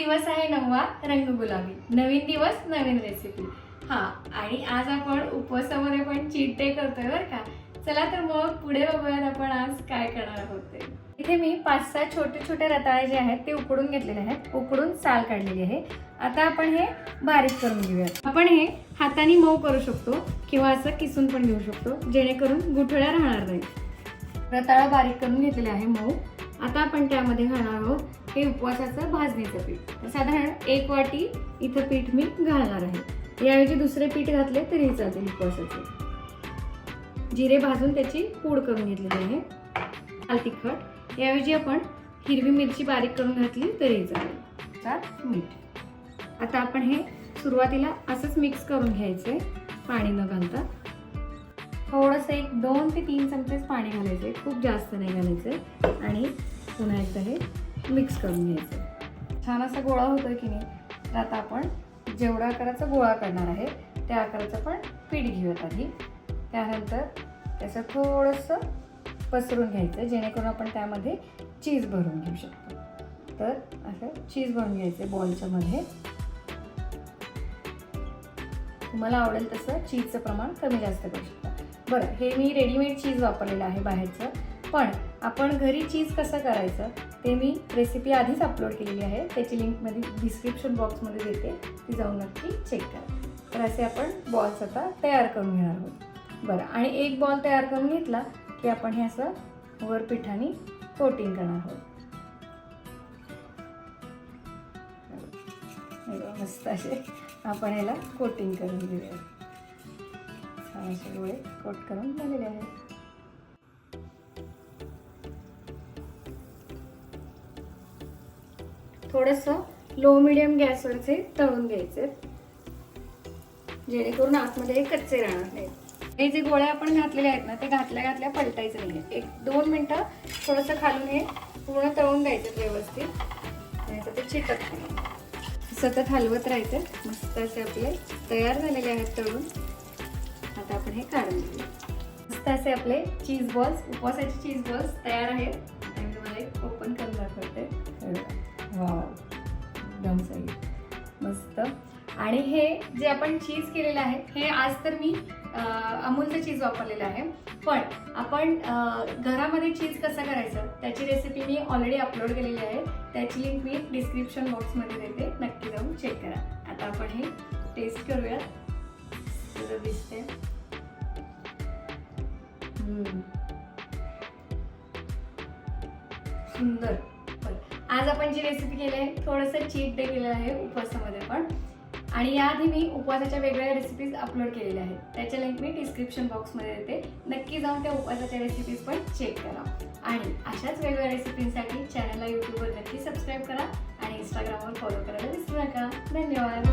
दिवस आहे नववा रंग गुलाबी नवीन दिवस नवीन रेसिपी हा आणि आज आपण उपवासामध्ये पण चीट डे करतोय बरं का? चला तर मग पुढे बघूयात आपण आज काय करणार आहोत ते इथे मी पाच सहा छोटे छोटे रताळे जे आहेत ते उकडून घेतलेले आहेत. उकडून साल काढलेली आहे. आता आपण हे बारीक करून घेऊयात. आपण हे हाताने मऊ करू शकतो किंवा असं किसून पण घेऊ शकतो जेणेकरून गुठळ्या राहणार नाही रताळा बारीक करून घेतलेले आहे मऊ. आता आपण त्यामध्ये घालणार आहोत हे उपवासाचं भाजणीचं पीठ. तर साधारण एक वाटी इथं पीठ मी घालणार आहे. याऐवजी दुसरे पीठ घातले तरीही चालतील उपवासाचे. जिरे भाजून त्याची पूड करून घेतलेली आहे. लाल तिखट. याऐवजी आपण हिरवी मिरची बारीक करून घातली तरीही चालेल. त्यात मीठ आता आपण हे सुरुवातीला असंच मिक्स करून घ्यायचंय पाणी न घालता. थोडंसं एक दोन ते तीन चमचेच पाणी घालायचे. खूप जास्त नाही घालायचे. आणि पुन्हा एकदा हे मिक्स करून घ्यायचं. छान असा गोळा होतोय की नाही तर आता आपण जेवढा आकाराचा गोळा करणार आहे त्या आकाराचं पण पीठ घेऊयात आधी. त्यानंतर त्याचं थोडंसं पसरून घ्यायचं जेणेकरून आपण त्यामध्ये चीज भरून घेऊ शकतो. तर असं चीज भरून घ्यायचं बॉलच्या मध्ये. तुम्हाला आवडेल तसं चीजचं प्रमाण कमी जास्त करू शकता. बरं हे मी रेडीमेड चीज वापरलेलं आहे बाहेरचं पण आपण घरी चीज कसं करायचं ते मी रेसिपी आधीच अपलोड केलेली आहे. त्याची लिंकमध्ये डिस्क्रिप्शन बॉक्समध्ये देते. ती जाऊन नक्की चेक करा. तर असे आपण बॉल्स आता तयार करून घेणार आहोत. बरं आणि एक बॉल तयार करून घेतला की आपण हे असं वर पिठाने कोटिंग करणार आहोत. मस्त असे आपण याला कोटिंग करून घेऊया. छान असे डोळे कोट करून झालेले आहेत. थोडंसं लो मिडियम गॅसवरचे तळून घ्यायचे. जेणेकरून आतमध्ये हे कच्चे राहणार नाहीत. हे जे गोळ्या आपण घातलेले आहेत ना ते घातल्या घातल्या पलटायचं नाही एक दोन मिनटं थोडंसं खालून हे पूर्ण तळून द्यायचं व्यवस्थित. नाही तर ते चिटत नाही सतत हलवत राहायचं. मस्त असे आपले तयार झालेले आहेत तळून. आता आपण हे काढून घेऊ मस्त असे आपले चीज बॉल्स उपवासाचे चीज बॉल्स तयार आहेत. एक ओपन करणार करते. एकदम सही. मस्त. आणि हे जे आपण चीज केलेलं आहे हे आज तर मी अमूलचं चीज वापरलेलं आहे. पण आपण घरामध्ये चीज कसं करायचं त्याची रेसिपी मी ऑलरेडी अपलोड केलेली आहे. त्याची लिंक मी डिस्क्रिप्शन बॉक्समध्ये देते. नक्की जाऊन चेक करा. आता आपण हे टेस्ट करूया कसं दिसते सुंदर. बरं. आज आपण जी रेसिपी केली आहे थोडंसं चीट डे केलेलं आहे उपवासामध्ये पण. आणि याआधी मी उपवासाच्या वेगवेगळ्या रेसिपीज अपलोड केलेल्या आहेत. त्याच्या लिंक मी डिस्क्रिप्शन बॉक्समध्ये देते. नक्की जाऊन त्या उपवासाच्या रेसिपीज पण चेक करा. आणि अशाच वेगवेगळ्या रेसिपींसाठी चॅनलला यूट्यूबवर नक्की सबस्क्राईब करा. आणि इंस्टाग्रामवर फॉलो करायला विसरू नका. धन्यवाद.